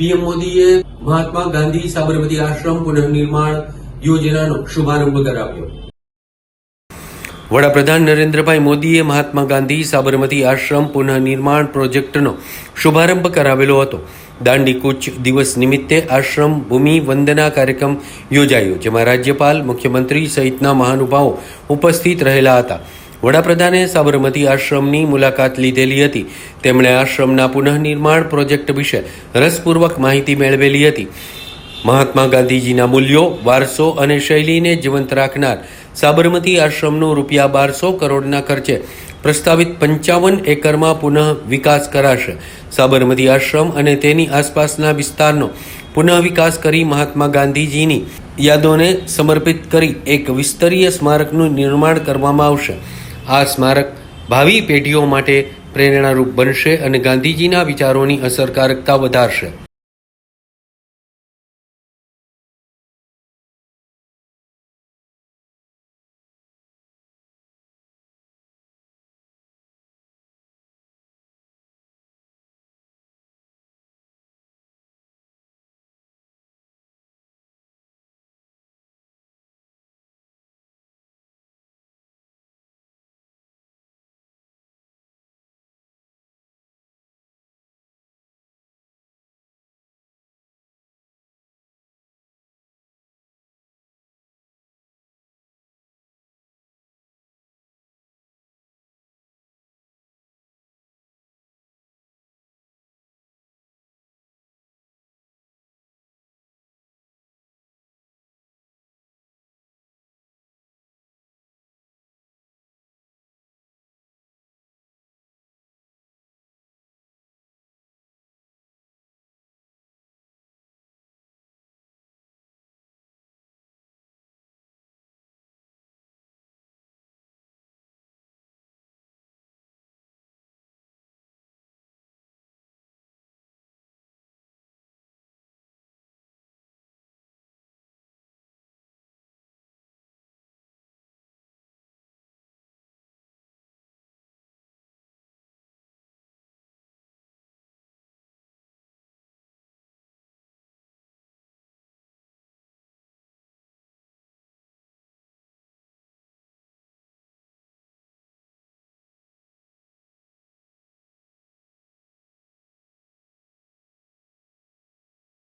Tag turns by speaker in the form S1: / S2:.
S1: PM મોદીએ મહાત્મા ગાંધી સાબરમતી આશ્રમ પુનઃનિર્માણ યોજનાનો શુભારંભ કરાવ્યો. વડાપ્રધાન નરેન્દ્રભાઈ મોદીએ મહાત્મા ગાંધી સાબરમતી આશ્રમ પુનઃનિર્માણ પ્રોજેક્ટનો શુભારંભ કરાવેલો હતો. દાંડી કૂચ દિવસ નિમિત્તે આશ્રમ ભૂમિ વંદના કાર્યક્રમ યોજાયો, જેમાં રાજ્યપાલ, મુખ્યમંત્રી સહિતના મહાનુભાવો ઉપસ્થિત રહેલા હતા. વડાપ્રધાને સાબરમતી આશ્રમની મુલાકાત લીધેલી હતી. તેમણે આશ્રમના પુનઃનિર્માણ પ્રોજેક્ટ વિશે રસપૂર્વક માહિતી મેળવેલી હતી. મહાત્મા ગાંધીજીના મૂલ્યો, વારસો અને શૈલીને જીવંત રાખનાર સાબરમતી આશ્રમનો રૂપિયા બારસો કરોડના ખર્ચે પ્રસ્તાવિત પંચાવન એકરમાં પુનઃ વિકાસ કરાશે. સાબરમતી આશ્રમ અને તેની આસપાસના વિસ્તારનો પુનઃ વિકાસ કરી મહાત્મા ગાંધીજીની યાદોને સમર્પિત કરી એક વિસ્તરીય સ્મારકનું નિર્માણ કરવામાં આવશે. આ સ્મારક ભાવિ પેઢીઓ માટે પ્રેરણારૂપ બનશે અને ગાંધીજીના વિચારોની અસરકારકતા વધારશે.